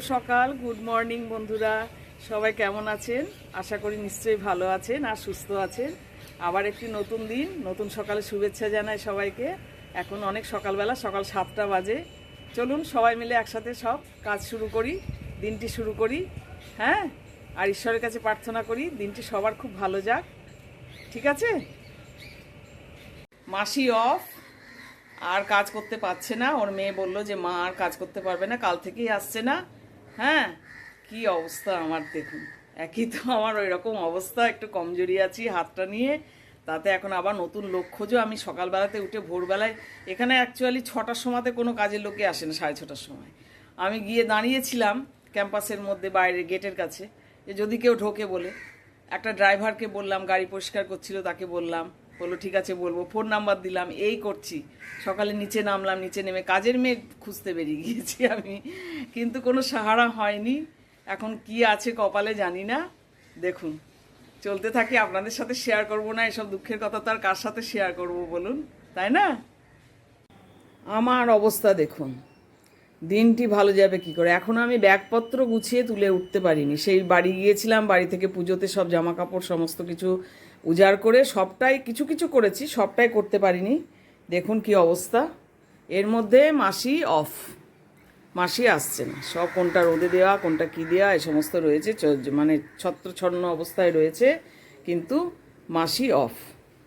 সকাল good morning বন্ধুরা। সবাই কেমন আছেন? আশা করি নিশ্চয়ই ভালো আছেন আর সুস্থ আছেন। আবার একটি নতুন দিন, নতুন সকালে শুভেচ্ছা জানাই সবাইকে। এখন অনেক সকালবেলা, সকাল সাতটা বাজে। চলুন সবাই মিলে একসাথে সব কাজ শুরু করি, দিনটি শুরু করি। হ্যাঁ? আর ঈশ্বরের কাছে প্রার্থনা করি, দিনটি সবার খুব ভালো যাক। ঠিক আছে? মাসি অফ আর কাজ করতে পারছে না। ওর মেয়ে বলল যে, মা আর কাজ করতে পারবে না, কাল থেকেই আসছে না। হ্যাঁ? কি অবস্থা আমার দেখুন। একই তো আমার ওই রকম অবস্থা, একটু কমজোরি আছি হাতটা নিয়ে। তাতে এখন আবার নতুন লোক খোঁজো। আমি সকালবেলাতে উঠে ভোরবেলায়, এখানে অ্যাকচুয়ালি ছটার সময়তে কোনো কাজের লোকে আসে না সাড়ে ছটার সময়। আমি গিয়ে দাঁড়িয়েছিলাম ক্যাম্পাসের মধ্যে বাইরে গেটের কাছে। যে যদি কেউ ঢোকে বলে। একটা ড্রাইভারকে বললাম, গাড়ি পরিষ্কার করছিল, তাকে বললাম বলল, ঠিক আছে, বলব। ফোন নাম্বার দিলাম, এই করছি। সকালে নিচে নামলাম, নিচে নেমে কাজের মেয়ে খুঁজতে বেরিয়ে গিয়েছি আমি। কিন্তু কোনো সাহারা হয়নি। এখন কি আছে কপালে জানি না। দেখুন, চলতে থাকি, আপনাদের সাথে শেয়ার করব না, এসব দুঃখের কথা তো আর কার সাথে শেয়ার করব বলুন, তাই না? আমার অবস্থা দেখুন, দিনটি ভালো যাবে কি করে? এখনও আমি ব্যাগপত্র গুছিয়ে তুলে উঠতে পারিনি। সেই বাড়ি গিয়েছিলাম, বাড়ি থেকে পুজোতে সব জামা কাপড় সমস্ত কিছু উজাড় করে সবটাই, কিছু কিছু করেছি, সবটাই করতে পারিনি। দেখুন কি অবস্থা। এর মধ্যে মাসি অফ। মাসি আসছে না। সব কোনটা রোদে দেওয়া, কোনটা কি দেওয়া, এ সমস্ত রয়েছে। মানে ছত্রছন্ন অবস্থায় রয়েছে, কিন্তু মাসি অফ।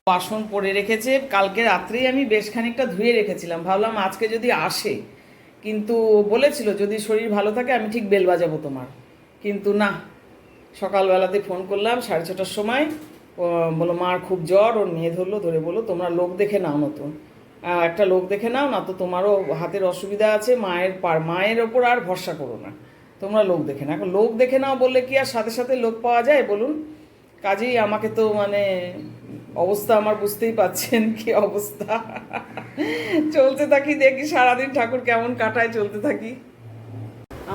বাসন পড়ে রেখেছে। কালকে রাত্রেই আমি বেশ খানিকটা ধুয়ে রেখেছিলাম। ভাবলাম আজকে যদি আসে, কিন্তু বলেছিল যদি শরীর ভালো থাকে, আমি ঠিক বেল বাজাবো তোমার। কিন্তু না, সকালবেলাতে ফোন করলাম, সাড়ে ছটার সময়। ও বলল, মার খুব জ্বর, ওর মেয়ে ধরলো, ধরে বলল, তোমরা লোক দেখে নাও নতুন একটা লোক দেখে নাও না তো, তোমারও হাতের অসুবিধা আছে, মায়ের পার মায়ের ওপর আর ভরসা করো না। তোমরা লোক দেখে না এখন লোক দেখে নাও বললে কি আর সাথে সাথে লোক পাওয়া যায় বলুন? কাজেই আমাকে তো মানে অবস্থা আমার বুঝতেই পাচ্ছেন কি অবস্থা। চলতে থাকি দেখি, সারাদিন ঠাকুর কেমন কাটায়, চলতে থাকি।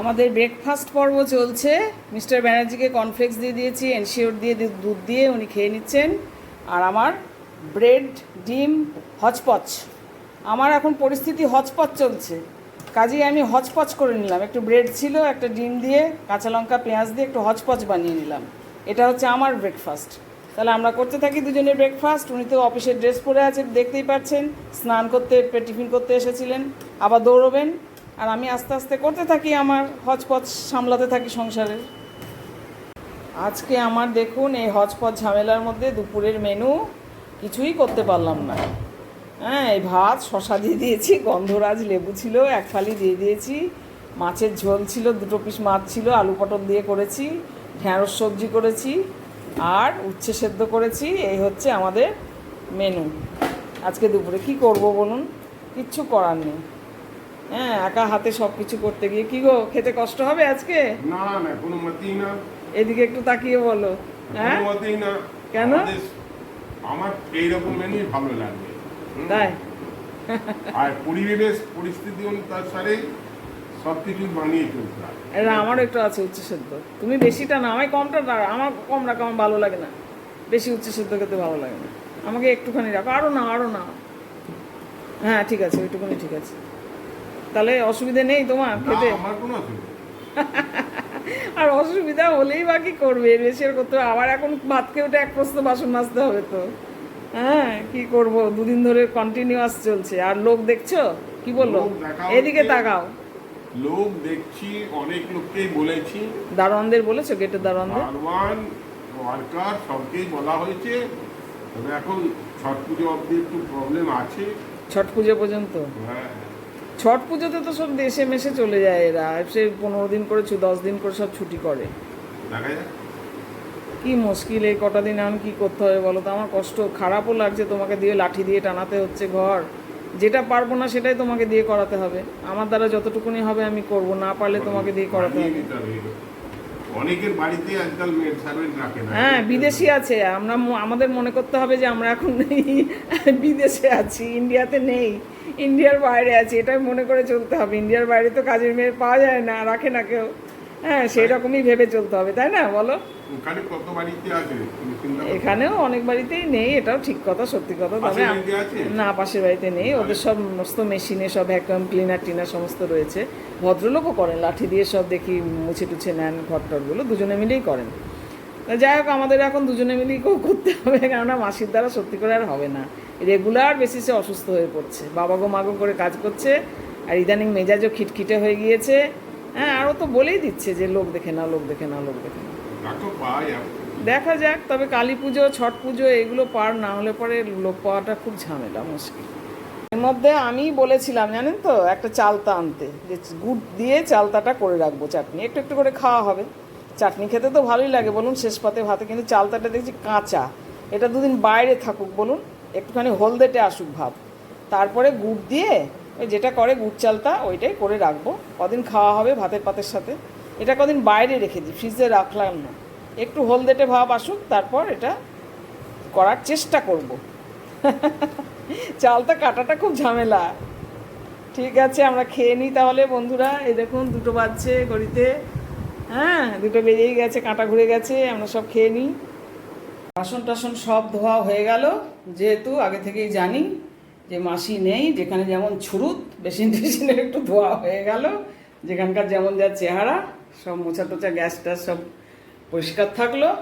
আমাদের ব্রেকফাস্ট পর্ব চলছে। মিস্টার ব্যানার্জিকে কর্নফ্লেক্স দিয়ে দিয়েছি এনশিওর দিয়ে দুধ দিয়ে উনি খেয়ে নিচ্ছেন। আর আমার ব্রেড ডিম হচপচ আমার এখন পরিস্থিতি হচপচ চলছে। কাজেই আমি হচপচ করে নিলাম। একটু ব্রেড ছিল, একটা ডিম দিয়ে, কাঁচা লঙ্কা, পেঁয়াজ দিয়ে একটু হচপচ বানিয়ে নিলাম। এটা হচ্ছে আমার ব্রেকফাস্ট তাহলে আমরা করতে থাকি দুজনের ব্রেকফাস্ট উনি তো অফিসের ড্রেস পরে আছেন, দেখতেই পাচ্ছেন। স্নান করতে টিফিন করতে এসেছিলেন। আবার দৌড়বেন। আর আমি আস্তে আস্তে করতে থাকি, আমার হজপচ সামলাতে থাকি সংসারের আজকে আমার দেখুন, এই হজপচ ঝামেলার মধ্যে দুপুরের মেনু কিছুই করতে পারলাম না। হ্যাঁ এই ভাত, শশা দিয়ে দিয়েছি, গন্ধরাজ লেবু ছিল, এক ফালি দিয়ে দিয়েছি, মাছের ঝোল ছিল, দুটো পিস মাছ ছিল, আলু পটল দিয়ে করেছি ঢ্যাঁড়স সবজি করেছি, আর উচ্ছে সেদ্ধ করেছি, এই হচ্ছে আমাদের মেনু আজকে দুপুরে কি করব বলুন? কিচ্ছু করার নেই। হ্যাঁ একা হাতে সব কিছু করতে গিয়ে কি গো খেতে কষ্ট হবে আজকে? না না কোনো মতেই না। এদিকে একটু তাকিয়ে বলো হ্যাঁ? কোনো মতেই না। কেন? আমার এইরকম মেনুই ভালো লাগবে তাই? আর পরিবেশ পরিস্থিতি অনুসারে সব কিছু বানিয়ে চলতে এটা আমারও একটু আছে উচ্চ সেদ্ধ তুমি বেশিটা না আমায় কমটা না আমার কম রাখো আমার ভালো লাগে না। বেশি উচ্চ সেদ্ধ খেতে ভালো লাগে না। আমাকে একটুখানি রাখো আরও না আরও না হ্যাঁ ঠিক আছে ওইটুকুনি ঠিক আছে। তাহলে অসুবিধে নেই তোমার খেতে? আমার কোনো অসুবিধা আর অসুবিধা হলেই বা কি করবে? এর বেশি আর করতে আবার এখন ভাত খেয়ে উঠে এক প্রস্ত বাসন মাজতে হবে তো। হ্যাঁ কি করব? দুদিন ধরে কন্টিনিউয়াস চলছে। আর লোক দেখছ? কি বলল? এদিকে তাকাও। লোক দেখছি অনেক লোককেই বলেছি। দারোয়ানদের বলেছ? গেটের দারোয়ানদের? দারওয়ান ওয়ার্কার সবকেই বলা হয়েছে। তবে এখন ছট পুজো অবধি একটু প্রবলেম আছে। ছট পুজো পর্যন্ত? হ্যাঁ। ছট পুজোতে তো সব দেশে মেশে চলে যায় এরা। সে পনেরো দিন করে দশ দিন করে সব ছুটি করে। কি মুশকিল এই কটা দিন এখন কি করতে হবে বলো তো? আমার কষ্ট খারাপও লাগছে তোমাকে দিয়ে লাঠি দিয়ে টানাতে হচ্ছে ঘর। যেটা পারব না সেটাই তোমাকে দিয়ে করাতে হবে। আমার দ্বারা যতটুকুনি হবে আমি করব না পারলে তোমাকে দিয়ে করাতে হবে। অনেকের বাড়িতে আজকাল মেড সার্ভেন্ট রাখে না। হ্যাঁ বিদেশি আছে। আমরা আমাদের মনে করতে হবে যে আমরা এখন বিদেশে আছি ইন্ডিয়াতে নেই ইন্ডিয়ার বাইরে আছি এটাই মনে করে চলতে হবে। ইন্ডিয়ার বাইরে তো কাজের মেয়ে পাওয়া যায় না রাখে না কেউ। হ্যাঁ সেই রকমই ভেবে চলতে হবে তাই না? বলো। ওখানে কত বাড়িতে আছে। এখানেও অনেক বাড়িতেই নেই এটাও ঠিক কথা সত্যি কথা তবে? না পাশের বাড়িতে নেই। ওদের সব সমস্ত মেশিনে সব ভ্যাকুয়াম ক্লিনার টিনার সমস্ত রয়েছে। ভদ্রলোকও করেন লাঠি দিয়ে সব দেখি মুছে টুছে নেন ঘর টরগুলো দুজনে মিলেই করেন। যাই হোক আমাদের এখন দুজনে মিলেই কেউ করতে হবে কেননা মাসির দ্বারা সত্যি করে আর হবে না। রেগুলার বেসিসে অসুস্থ হয়ে পড়ছে। বাবা গো মাগো করে কাজ করছে আর ইদানিং মেজাজও খিটখিটে হয়ে গিয়েছে। হ্যাঁ আরও তো বলেই দিচ্ছে যে লোক দেখে না লোক দেখে না লোক দেখে না দেখো যাক, তবে কালী পুজো, ছট পুজো, এগুলো পার না হলে পরে লোক পাওয়াটা খুব ঝামেলা, মুশকিল। এর মধ্যে আমি বলেছিলাম, জানেন তো, একটা চালতা আনতে, যে গুড় দিয়ে চালতাটা করে রাখব চাটনি। একটু একটু করে খাওয়া হবে। চাটনি খেতে তো ভালোই লাগে, বলুন, শেষ পাতে ভাতে, কিন্তু চালতাটা দেখছি কাঁচা। এটা দুদিন বাইরে থাকুক, বলুন, একটুখানি হলদেটে আসুক ভাব তারপরে গুড় দিয়ে, ওই যেটা করে গুড় চালতা, ওইটাই করে রাখব। কদিন খাওয়া হবে ভাতের পাতের সাথে। এটা কদিন বাইরে রেখে দিই, ফ্রিজে রাখলাম না। একটু হলদেটে ভাব আসুক, তারপর এটা করার চেষ্টা করব। চালটা কাটাটা খুব ঝামেলা। ঠিক আছে, আমরা খেয়ে নিই তাহলে বন্ধুরা। এই দেখুন, দুটো বাজছে ঘড়িতে। হ্যাঁ দুটো বেজেই গেছে, কাঁটা ঘুরে গেছে, আমরা সব খেয়ে নিই। বাসন টাসন সব ধোয়া হয়ে গেল, যেহেতু আগে থেকেই জানি যে মাসি নেই, যেখানে যেমন ছুরুত বেসিন টেসিনের একটু ধোয়া হয়ে গেল। যেখানকার যেমন যা চেহারা, সব মোছা টোচা গ্যাস ট্যাস সব পরিষ্কার থাকল,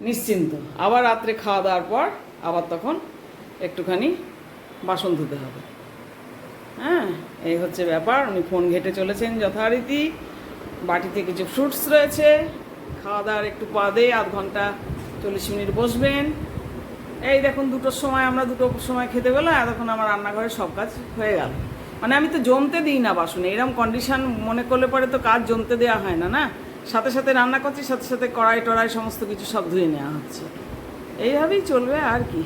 নিশ্চিন্ত। আবার রাত্রে খাওয়া দাওয়ার পর আবার তখন একটুখানি বাসন ধুতে হবে। হ্যাঁ এই হচ্ছে ব্যাপার। উনি ফোন ঘেটে চলেছেন যথারীতি। বাটিতে কিছু ফ্রুটস রয়েছে। খাওয়া দাওয়ার একটু বাদে আধ ঘণ্টা চল্লিশ মিনিট বসবেন। এই দেখুন, দুটোর সময় আমরা দুটোর সময় খেতে গেলাম, এতক্ষণ আমার রান্নাঘরে সব কাজ হয়ে গেল। মানে আমি তো জমতে দিই না বাসনে এরকম কন্ডিশন মনে করলে পরে তো কাজ জমতে দেওয়া হয় না না? সাথে সাথে রান্না করছি, সাথে সাথে কড়াই টড়াই সমস্ত কিছু সব ধুয়ে নেওয়া হচ্ছে। এইভাবেই চলবে আর কি।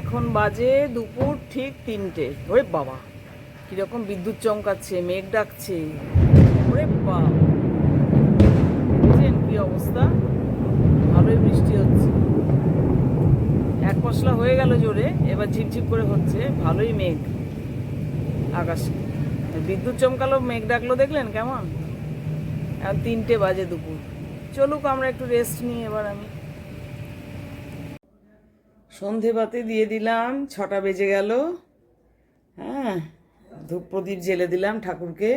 এখন বাজে দুপুর ঠিক তিনটে। ওরে বাবা, কীরকম বিদ্যুৎ চমকাচ্ছে, মেঘ ডাকছে। ওরে বাবা কি অবস্থা? ভালোই বৃষ্টি হচ্ছে। এক পশলা হয়ে গেল জোরে, এবার ঝিপঝিপ করে হচ্ছে, ভালোই মেঘ। আকাশে। বিদ্যুৎ চমকালো, মেঘ ডাকলো, দেখলেন কেমন? এখন তিনটে বাজে দুপুর। চলুক, আমরা একটু রেস্ট নিই, এবার আমি। সন্ধে বাতি দিয়ে দিলাম, ছটা বেজে গেল। হ্যাঁ ধূপ প্রদীপ জেলে দিলাম ঠাকুরকে।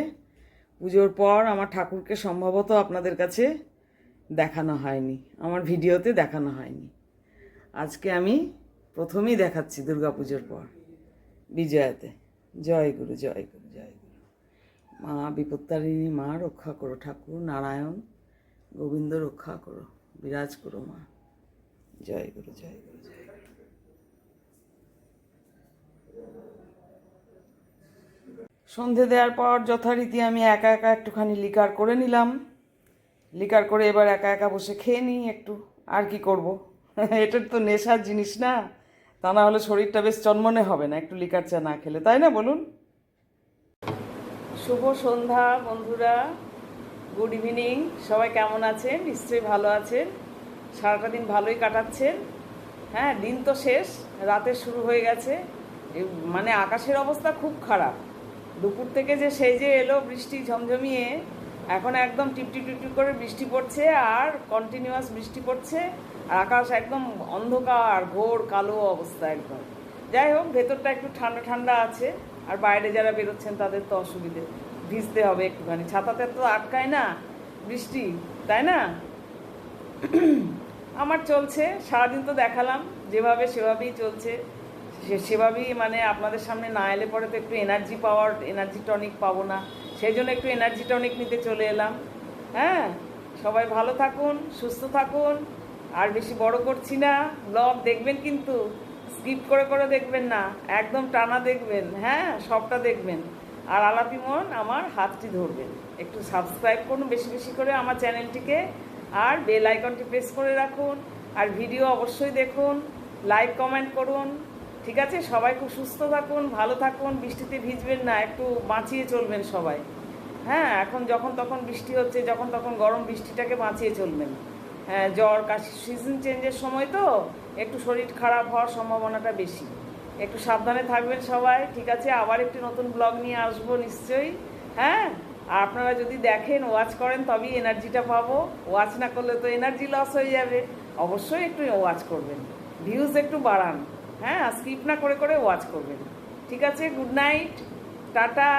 পুজোর পর আমার ঠাকুরকে সম্ভবত আপনাদের কাছে দেখানো হয়নি, আমার ভিডিওতে দেখানো হয়নি। আজকে আমি প্রথমেই দেখাচ্ছি দুর্গা পুজোর পর, বিজয়াতে। জয় গুরু জয় গুরু জয় গুরু। মা বিপত্তারিণী, মা রক্ষা করো ঠাকুর, নারায়ণ, গোবিন্দ রক্ষা করো, বিরাজ করো মা। জয় গুরু জয় গুরু জয় গুরু। সন্ধে দেওয়ার পর যথারীতি আমি একা একা একটুখানি লিকার করে নিলাম। লিকার করে এবার একা একা বসে খেয়ে নিই একটু। আর কি করব? এটার তো নেশার জিনিস না। তা না হলে শরীরটা বেশ চনমনে হবে না, একটু লিকার চা না খেলে, তাই না বলুন? শুভ সন্ধ্যা বন্ধুরা, গুড ইভিনিং, সবাই কেমন আছেন? নিশ্চয়ই ভালো আছেন। সারাটা দিন ভালোই কাটাচ্ছেন। হ্যাঁ দিন তো শেষ, রাতে শুরু হয়ে গেছে। মানে আকাশের অবস্থা খুব খারাপ। দুপুর থেকে যে সেই যে এলো বৃষ্টি ঝমঝমিয়ে এখন একদম টিপটিপ টিপটিপ করে বৃষ্টি পড়ছে আর কন্টিনিউয়াস বৃষ্টি পড়ছে। আর আকাশ একদম অন্ধকার ঘোর কালো অবস্থা একদম। যাই হোক, ভেতরটা একটু ঠান্ডা ঠান্ডা আছে। আর বাইরে যারা বেরোচ্ছেন, তাদের তো অসুবিধে। ভিজতে হবে একটুখানি। ছাতাতে তো আটকায় না বৃষ্টি, তাই না? আমার চলছে, সারাদিন তো দেখালাম। যেভাবে, সেভাবেই চলছে। সেভাবেই মানে আপনাদের সামনে না এলে পরে তো একটু এনার্জি পাওয়ার এনার্জি টনিক পাবো না। সেই জন্য একটু এনার্জি টনিক নিতে চলে এলাম। হ্যাঁ? সবাই ভালো থাকুন, সুস্থ থাকুন। আর বেশি বড় করছি না। ব্লগ দেখবেন কিন্তু। স্কিপ করে করে দেখবেন না। একদম টানা দেখবেন। হ্যাঁ? সবটা দেখবেন। আর আলাপি মন আমার হাতটি ধরবেন। একটু সাবস্ক্রাইব করুন, বেশি বেশি করে আমার চ্যানেলটিকে। আর বেল আইকনটি প্রেস করে রাখুন। আর ভিডিও অবশ্যই দেখুন। লাইক কমেন্ট করুন। ঠিক আছে? সবাই খুব সুস্থ থাকুন, ভালো থাকুন, বৃষ্টিতে ভিজবেন না, একটু বাঁচিয়ে চলবেন সবাই। হ্যাঁ এখন যখন তখন বৃষ্টি হচ্ছে, যখন তখন গরম বৃষ্টিটাকে বাঁচিয়ে চলবেন। হ্যাঁ জ্বর, কাশি সিজন চেঞ্জের সময় তো একটু শরীর খারাপ হওয়ার সম্ভাবনাটা বেশি। একটু সাবধানে থাকবেন সবাই, ঠিক আছে? আবার একটি নতুন ব্লগ নিয়ে আসব নিশ্চয়ই। হ্যাঁ আর আপনারা যদি দেখেন ওয়াচ করেন, তবেই এনার্জিটা পাবো। ওয়াচ না করলে তো এনার্জি লস হয়ে যাবে। অবশ্যই একটু ওয়াচ করবেন। ভিউজ একটু বাড়ান। হ্যাঁ স্কিপ না করে করে ওয়াচ করবেন। ঠিক আছে গুড নাইট টাটা।